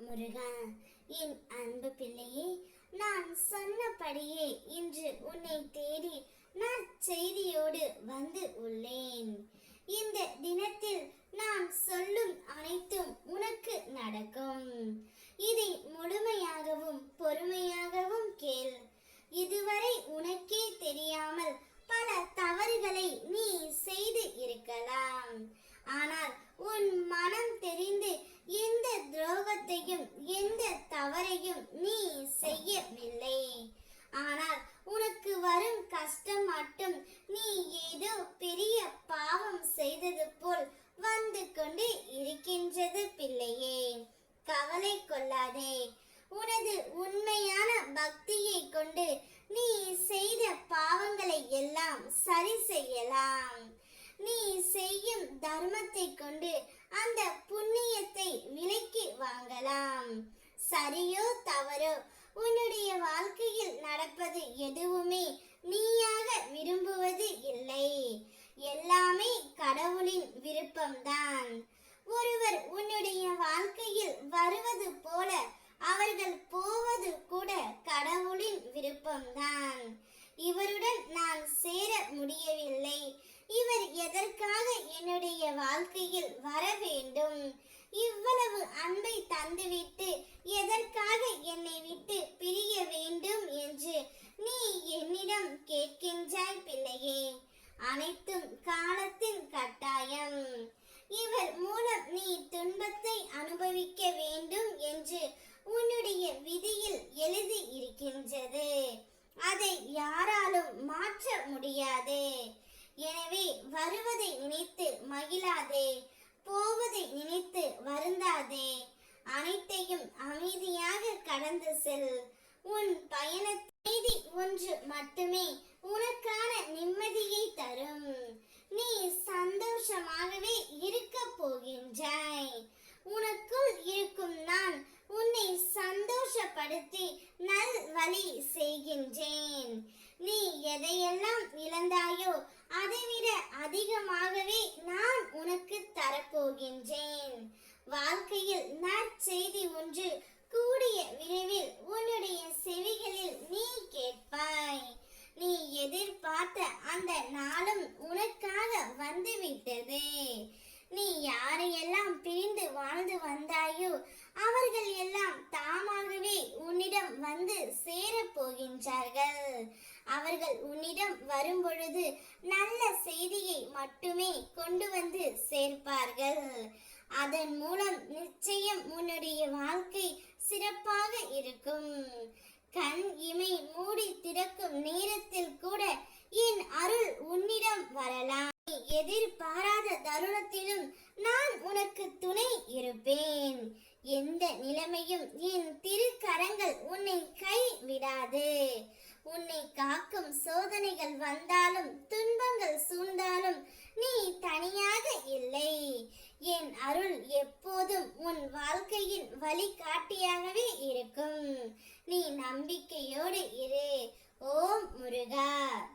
முருகா என் அன்பு பிள்ளையே நான் சொன்னபடியே இன்று உன்னை தேடி நான் செய்தியோடு வந்து உள்ளேன். இந்த தினத்தில் நான் சொல்லும் அனைத்தும் கொண்டு நீ செய்த பாவங்களை எல்லாம் சரி செய்யலாம். நீ செய்யும் தர்மத்தை கொண்டு அந்த புண்ணியத்தை விலைக்கு வாங்கலாம். சரியோ தவறோ உன்னுடைய வாழ்க்கையில் நடப்பது எதுவுமே நீயாக விரும்புவது இல்லை எல்லாமே கடவுளின் விருப்பம்தான் ஒருவர் உன்னுடைய வாழ்க்கையில் வருவது போல அவர்கள் போவது கூட கடவுளின் விருப்பம்தான் இவருடன் நான் சேர முடியவில்லை இவர் எதற்காக என்னுடைய வாழ்க்கையில் வர வேண்டும் இவ்வளவு அன்பை தந்துவிட்டு எதற்காக என்னை விட்டு பிரிய வேண்டும் என்று நீ என்னிடம் கேட்கின்றாய் பிள்ளையே. அனைத்தும் காலத்தின் கட்டாயம். இவர் மூலம் நீ துன்பத்தை அனுபவிக்க வேண்டும் என்று உன்னுடைய விதியில் எழுதி இருக்கின்றது. அதை யாராலும் மாற்ற முடியாது. எனவே வருவதை நினைத்து மகிழாதே. போவதை நினைத்து வருந்தாதே. அனைத்தையும் அமைதியாக கடந்து செல். உன் பயண செய்தி ஒன்று மட்டுமே உனக்கான நிம்மதியை தரும். நீ சந்தோஷமாகவே இருக்க போகின்றாய். உனக்குள் இருக்கும் நான் உன்னை சந்தோஷப்படுத்தி நல் வழி செய்கின்றேன். நீ எதையெல்லாம் இழந்தாயோ அதைவிட அதிகமாகவே நான் உனக்கு தரப்போகின்றேன் வாழ்க்கையில் நற்செய்தி ஒன்று கூடிய விரைவில் உன்னுடைய செவிகளில் நீ கேட்பாய். நீ எதிர்பார்த்த அந்த நாளும் உனக்காக வந்துவிட்டது. நீ யாரையெல்லாம் பிரிந்து வாழ்ந்து வந்தாயோ அவர்கள் எல்லாம் தாமாகவே உன்னிடம் வந்து சேரப் போகின்றார்கள். அவர்கள் உன்னிடம் வரும்பொழுது நல்ல செய்தியை மட்டுமே கொண்டு வந்து சேர்ப்பார்கள். அதன் மூலம் நிச்சயம் உன்னுடைய வாழ்க்கை சிறப்பாக இருக்கும். கண் இமை மூடி திறக்கும் நேரத்தில் கூட என் அருள் உன்னிடம் வரலாம். எதிர்பாராத தருணத்திலும் நான் உனக்கு துணை இருப்பேன். எந்த நிலைமையும் என் திருக்கரங்கள் உன்னை கை விடாது. உன்னை காக்கும் சோதனைகள் வந்தாலும் துன்பங்கள் சூழ்ந்தாலும் நீ தனியாக இல்லை என் அருள் எப்போதும் உன் வாழ்க்கையின் வழிகாட்டியாகவே இருக்கும். நீ நம்பிக்கையோடு இரு. ஓம் முருகா.